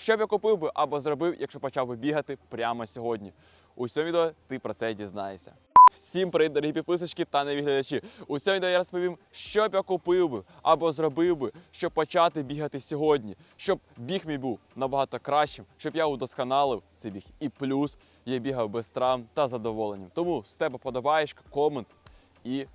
що б я купив би або зробив, якщо почав би бігати прямо сьогодні. У цьому відео ти про це дізнаєшся. Всім привіт, дорогі підписочки та нові глядачі. У цьому відео я розповім, що б я купив би або зробив би, щоб почати бігати сьогодні, щоб біг мій був набагато кращим, щоб я удосконалив цей біг. І плюс я бігав без травм та задоволенням. Тому з тебе подобаєшка, комент і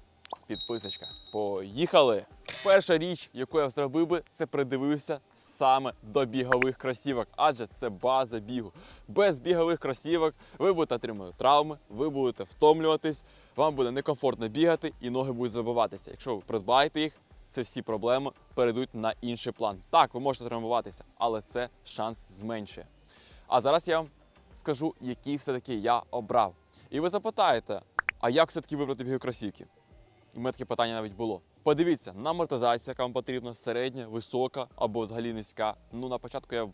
підписочка. Поїхали! Перша річ, яку я зробив би, це придивився саме до бігових кросівок, адже це база бігу. Без бігових кросівок ви будете отримувати травми, ви будете втомлюватись, вам буде некомфортно бігати і ноги будуть забиватися. Якщо ви придбаєте їх, це всі проблеми перейдуть на інший план. Так, ви можете травмуватися, але це шанс зменшує. А зараз я вам скажу, які все-таки я обрав. І ви запитаєте, а як все-таки вибрати бігові кросівки? І в мене таке питання навіть було. Подивіться на амортизацію, яка вам потрібна, середня, висока або взагалі низька. Ну, на початку я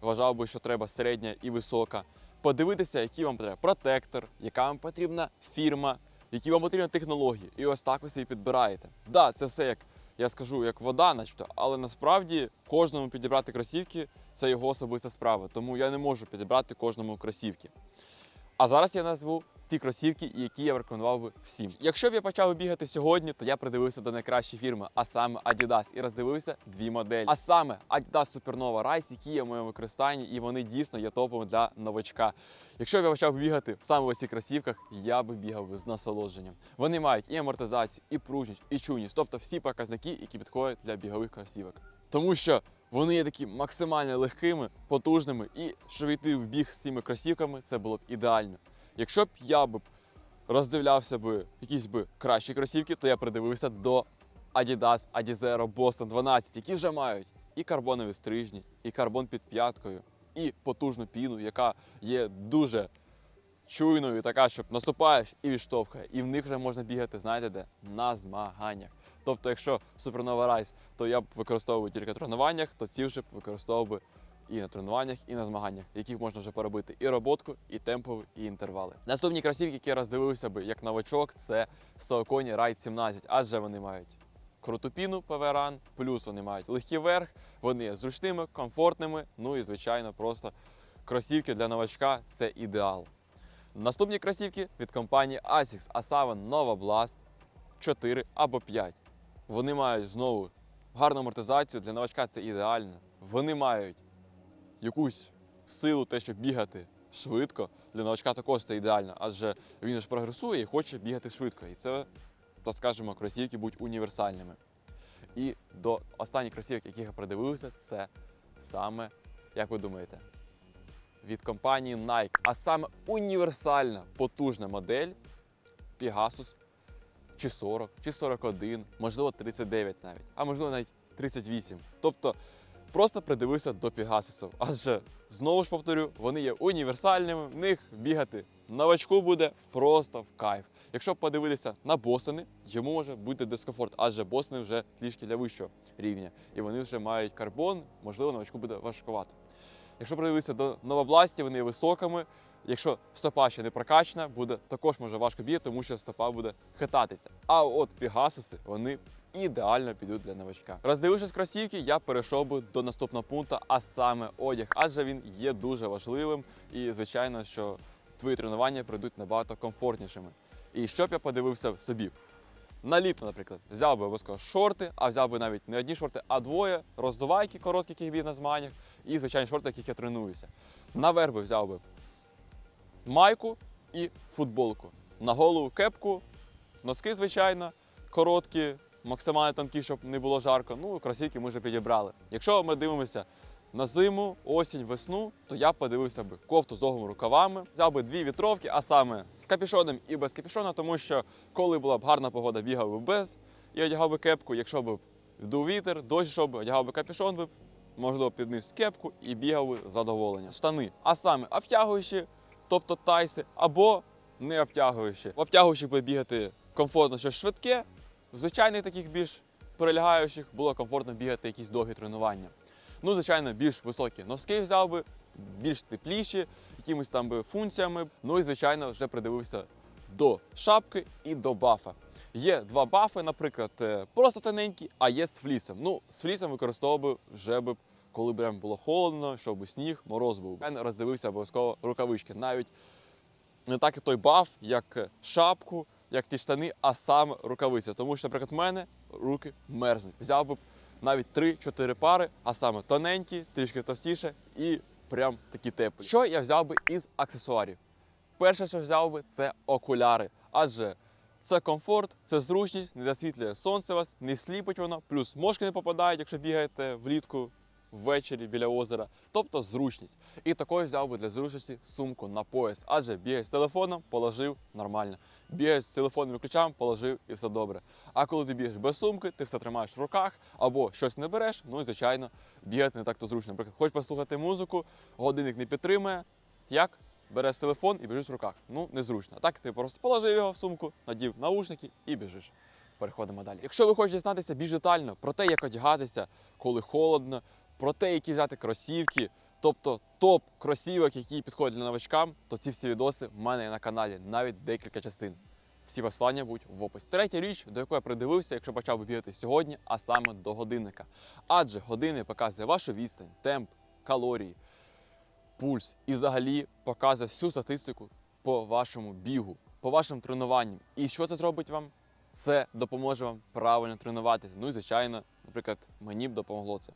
вважав би, що треба середня і висока. Подивитися, який вам треба протектор, яка вам потрібна фірма, які вам потрібні технології. І ось так ви собі підбираєте. Так, да, це все як я скажу, як вода, начебто, але насправді кожному підібрати кросівки це його особиста справа. Тому я не можу підібрати кожному кросівки. А зараз я назву ті кросівки, які я б рекомендував би всім. Якщо б я почав бігати сьогодні, то я придивився до найкращої фірми, а саме Adidas, і роздивився дві моделі. А саме Adidas Supernova Rise, які є в моєму використанні, і вони дійсно є топовими для новачка. Якщо б я почав бігати саме в цих кросівках, я би бігав би з насолодженням. Вони мають і амортизацію, і пружність, і чуйність, тобто всі показники, які підходять для бігових кросівок. Тому що вони є такі максимально легкими, потужними, і щоб йти в біг з цими кросівками, це було б ідеально. Якщо б я б роздивлявся б якісь би кращі кросівки, то я придивився до Adidas Adizero Boston 12, які вже мають і карбонові стрижні, і карбон під п'яткою, і потужну піну, яка є дуже чуйною, така, щоб наступаєш і відштовхує. І в них вже можна бігати, знаєте де? На змаганнях. Тобто, якщо Supernova Rise, то я б використовував тільки на тренуваннях, то ці вже використовував і на тренуваннях, і на змаганнях, в яких можна вже поробити і роботку, і темпові, і інтервали. Наступні кросівки, які я роздивився би як новачок, це Saucony Ride 17, адже вони мають круту піну PV-Run, плюс вони мають легкий верх, вони є зручними, комфортними, ну і звичайно, просто кросівки для новачка це ідеал. Наступні кросівки від компанії Asics, а саме Nova Blast 4 або 5. Вони мають знову гарну амортизацію, для новачка це ідеально. Вони мають якусь силу, те, щоб бігати швидко. Для новачка також це ідеально, адже він ж прогресує і хоче бігати швидко. І це, так скажемо, кросівки будуть універсальними. І до останніх кросівок, яких я придивився, це саме, як ви думаєте, від компанії Nike, а саме універсальна потужна модель Pegasus чи 40, чи 41, можливо 39 навіть, а можливо навіть 38. Тобто просто придивився до Пегасусів. Адже знову ж повторю, вони є універсальними, в них бігати новачку буде просто в кайф. Якщо подивитися на босини, йому може бути дискомфорт, адже босини вже трішки для вищого рівня, і вони вже мають карбон, можливо, новачку буде важкувато. Якщо придивитися до новобласті, вони є високими. Якщо стопа ще не прокачана, буде також може важко бігати, тому що стопа буде хитатися. А от пігасуси вони ідеально підуть для новачка. Роздивившись кросівки, я перейшов би до наступного пункту, а саме одяг, адже він є дуже важливим і, звичайно, що твої тренування прийдуть набагато комфортнішими. І щоб я подивився собі. На літо, наприклад, взяв би обов'язково шорти, а взяв би навіть не одні шорти, а двоє, роздувайки короткі, які б'ють на змаганнях, і звичайні шорти, яких я тренуюся. Наверх би взяв би майку і футболку. На голову кепку, носки, звичайно, короткі, максимально тонкі, щоб не було жарко. Ну, кросівки ми вже підібрали. Якщо ми дивимося на зиму, осінь, весну, то я подивився би кофту з довгими рукавами, взяв би дві вітровки, а саме з капюшоном і без капюшона, тому що коли була б гарна погода, бігав би без і одягав би кепку. Якщо б вдув вітер, дощ би, одягав би капюшон би, можливо, підніс кепку і бігав би задоволення. Штани, а саме обтягуючі, тобто тайси, або не обтягуючі. В обтягуючих би бігати комфортно щось швидке, звичайних таких більш прилягаючих було комфортно бігати якісь довгі тренування. Ну, звичайно, більш високі носки взяв би, більш тепліші, якимись там би функціями. Ну і, звичайно, вже придивився до шапки і до бафа. Є два бафи, наприклад, е, просто тоненькі, а є з флісом. Ну, з флісом використовував вже би коли прям було холодно, щоб сніг, мороз був. Я роздивився обов'язково рукавички. Навіть не так і той баф, як шапку, як ті штани, а саме рукавиці. Тому що, наприклад, в мене руки мерзнуть. Взяв би навіть 3-4 пари, а саме тоненькі, трішки товстіше і прям такі теплі. Що я взяв би із аксесуарів? Перше, що взяв би, це окуляри. Адже це комфорт, це зручність, не засвітлює сонце вас, не сліпить воно, плюс мошки не попадають, якщо бігаєте влітку ввечері біля озера, тобто зручність. І також взяв би для зручності сумку на пояс, адже бігаєш з телефоном, положив нормально. Бігаєш з телефонним ключам, положив і все добре. А коли ти бігаєш без сумки, ти все тримаєш в руках або щось не береш, ну і звичайно, бігати не так то зручно. Наприклад, хочеш послухати музику, годинник не підтримує. Як? Береш телефон і біжиш в руках. Ну, незручно. Так ти просто положив його в сумку, надів наушники і біжиш. Переходимо далі. Якщо ви хочете дізнатися більш детально про те, як одягатися, коли холодно, про те, які взяти кросівки, тобто топ кросівок, які підходять для новачкам, то ці всі відоси в мене є на каналі, навіть декілька частин. Всі послання будуть в описі. Третя річ, до якої я придивився, якщо почав би бігати сьогодні, а саме до годинника. Адже годинник показує вашу відстань, темп, калорії, пульс і взагалі показує всю статистику по вашому бігу, по вашим тренуванням. І що це зробить вам? Це допоможе вам правильно тренуватися. Ну і звичайно, наприклад, мені б допомогло це.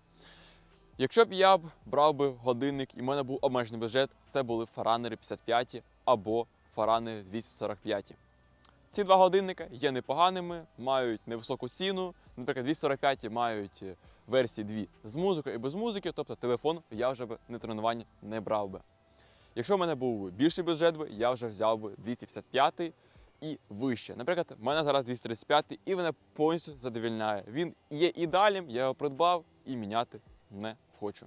Якщо б я б брав би годинник і в мене був обмежений бюджет, це були фаранери 55 або фаранери 245. Ці два годинника є непоганими, мають невисоку ціну. Наприклад, 245 мають е, версії дві з музикою і без музики, тобто телефон я вже б на тренування не брав би. Якщо в мене був більший бюджет, я вже взяв би 255 і вище. Наприклад, в мене зараз 235 і мене повністю задовільняє. Він є ідеальним, я його придбав і міняти не хочу.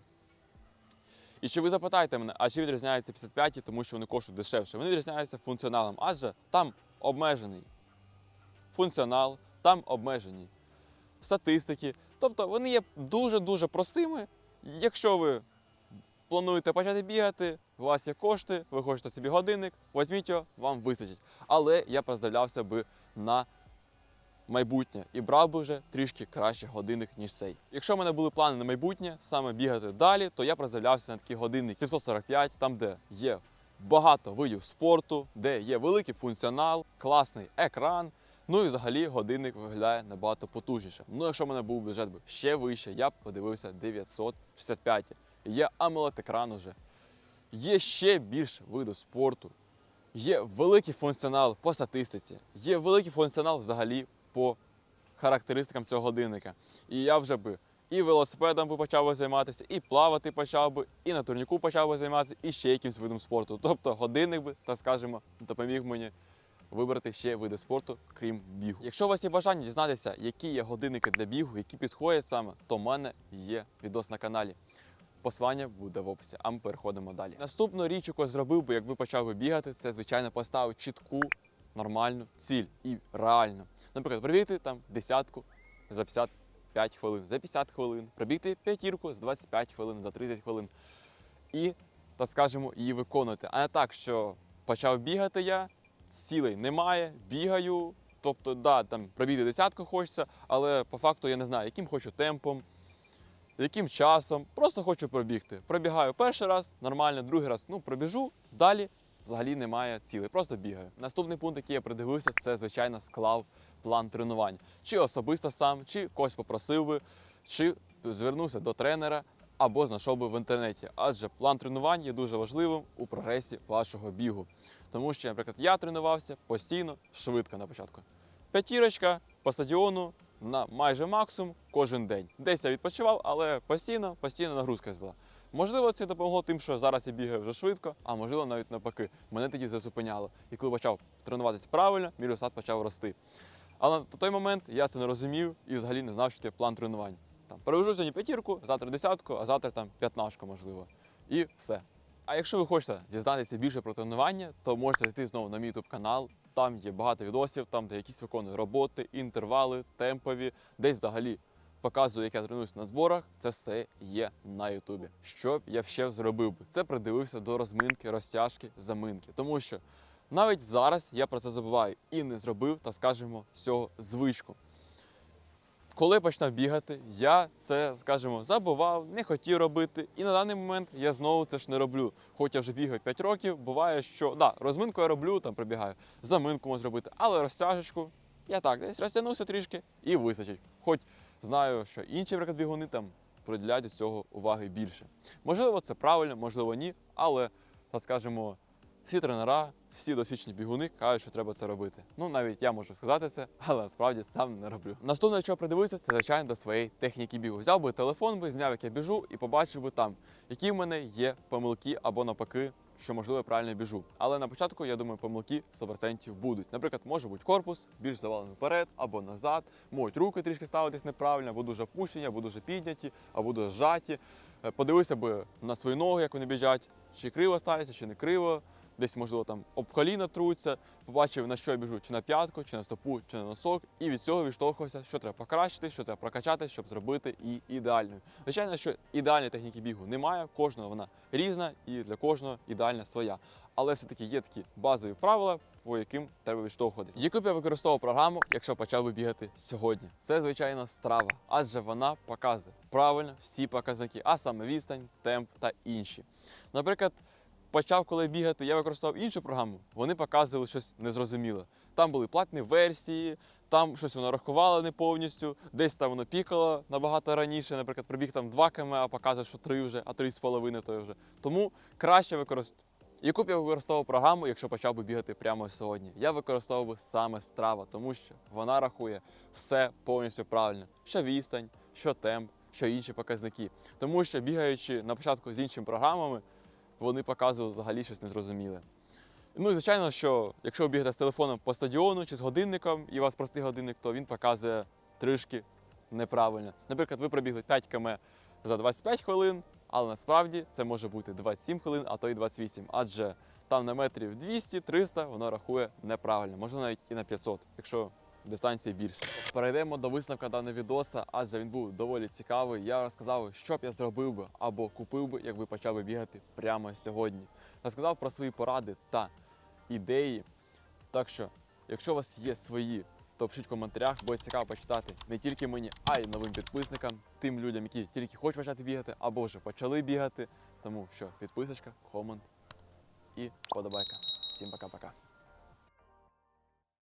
І чи ви запитаєте мене, а чи відрізняються 55, тому що вони коштують дешевше? Вони відрізняються функціоналом, адже там обмежений функціонал, там обмежені статистики. Тобто вони є дуже-дуже простими. Якщо ви плануєте почати бігати, у вас є кошти, ви хочете собі годинник, візьміть його, вам вистачить. Але я поздавлявся би на майбутнє і брав би вже трішки краще годинник, ніж цей. Якщо в мене були плани на майбутнє, саме бігати далі, то я роздивлявся на такий годинник 745, там де є багато видів спорту, де є великий функціонал, класний екран. Ну і взагалі годинник виглядає набагато потужніше. Ну, якщо в мене був бюджет ще вище, я б подивився 965. Є AMOLED екран уже. Є ще більше виду спорту. Є великий функціонал по статистиці, є великий функціонал взагалі по характеристикам цього годинника. І я вже би і велосипедом би почав би займатися, і плавати почав би, і на турніку почав би займатися, і ще якимсь видом спорту. Тобто годинник би, так скажемо, допоміг мені вибрати ще види спорту, крім бігу. Якщо у вас є бажання дізнатися, які є годинники для бігу, які підходять саме, то в мене є відос на каналі. Посилання буде в описі, а ми переходимо далі. Наступну річ, яку я зробив би, якби почав би бігати, це звичайно поставити чітку, нормальну ціль і реально. Наприклад, пробігти там десятку за 55 хвилин, за 50 хвилин, пробігти п'ятірку за 25 хвилин, за 30 хвилин. І, так скажемо, її виконувати. А не так, що почав бігати я, цілей немає, бігаю. Тобто, да, там пробігти десятку хочеться, але по факту я не знаю, яким хочу темпом, яким часом. Просто хочу пробігти. Пробігаю перший раз, нормально, другий раз, ну пробіжу, далі взагалі немає цілей, просто бігаю. Наступний пункт, який я придивився, це звичайно склав план тренувань. Чи особисто сам, чи когось попросив би, чи звернувся до тренера. Або знайшов би в інтернеті, адже план тренувань є дуже важливим у прогресі вашого бігу. Тому що, наприклад, я тренувався постійно, швидко на початку. П'ятірочка по стадіону на майже максимум кожен день. Десь я відпочивав, але постійно, постійно нагрузка була. Можливо, це допомогло тим, що зараз я бігаю вже швидко, а можливо навіть навпаки. Мене тоді зазупиняло. І коли почав тренуватися правильно, мій результат почав рости. Але на той момент я це не розумів і взагалі не знав, що це план тренувань. Там перевожу сьогодні п'ятірку, завтра десятку, а завтра там п'ятнашку, можливо. І все. А якщо ви хочете дізнатися більше про тренування, то можете зайти знову на мій YouTube канал. Там є багато відосів, там де якісь виконую роботи, інтервали, темпові, десь взагалі показую, як я тренуюся на зборах. Це все є на Ютубі. Що б я ще зробив би? Це придивився до розминки, розтяжки, заминки. Тому що навіть зараз я про це забуваю і не зробив, так скажемо, з цього звичку. коли я бігати, я це, скажімо, забував, не хотів робити. І на даний момент я знову це ж не роблю. Хоч я вже бігаю 5 років, буває, що да, розминку я роблю, там прибігаю, заминку можу зробити, але розтяжечку я так десь розтягнувся трішки і вистачить. Хоч знаю, що інші наприклад, бігуни там приділяють цього уваги більше. Можливо, це правильно, можливо, ні, але так скажемо, всі тренера, всі досвідчені бігуни кажуть, що треба це робити. Ну навіть я можу сказати це, але насправді сам не роблю. Наступне, що придивився, це звичайно до своєї техніки бігу. Взяв би телефон, би зняв, як я біжу, і побачив би там, які в мене є помилки або навпаки. Що можливо правильно біжу. Але на початку, я думаю, помилки 100% будуть. Наприклад, може бути корпус більш завалений вперед або назад, можуть руки трішки ставитись неправильно, або дуже опущені, або дуже підняті, або дуже зжаті. Подивися би на свої ноги, як вони біжать, чи криво ставиться, чи не криво. Десь, можливо, там об коліна труться, побачив, на що я біжу, чи на п'ятку, чи на стопу, чи на носок, і від цього відштовхувався, що треба покращити, що треба прокачати, щоб зробити і ідеальною. Звичайно, що ідеальної техніки бігу немає, кожного вона різна і для кожного ідеальна своя. Але все-таки є такі базові правила, по яким треба відштовхуватися. Яку б я використовував програму, якщо почав би бігати сьогодні? Це звичайно страва, адже вона показує правильно всі показники, а саме відстань, темп та інші. Наприклад, почав коли бігати, я використовував іншу програму, вони показували щось незрозуміле. Там були платні версії, там щось воно рахувало не повністю, десь там воно пікало набагато раніше. Наприклад, прибіг там 2 км, а показує, що 3 вже, а 3,5 то вже. Тому краще використовувати. Яку б я використовував програму, якщо почав би бігати прямо сьогодні? Я використовував би саме страва, тому що вона рахує все повністю правильно: що відстань, що темп, що інші показники. Тому що бігаючи на початку з іншими програмами, вони показували взагалі щось незрозуміле. Ну і звичайно, що якщо ви бігаєте з телефоном по стадіону чи з годинником, і у вас простий годинник, то він показує трішки неправильно. Наприклад, ви пробігли 5 км за 25 хвилин, але насправді це може бути 27 хвилин, а то й 28, адже там на метрів 200-300 воно рахує неправильно, можливо навіть і на 500, якщо дистанції більше. Перейдемо до висновка даного відоса, адже він був доволі цікавий. Я розказав, що б я зробив би або купив би, якби почав би бігати прямо сьогодні. Розказав про свої поради та ідеї. Так що, якщо у вас є свої, то пишіть в коментарях, буде цікаво почитати не тільки мені, а й новим підписникам, тим людям, які тільки хочуть почати бігати або вже почали бігати. Тому що підписочка, комент і подобайка. Всім пока-пока.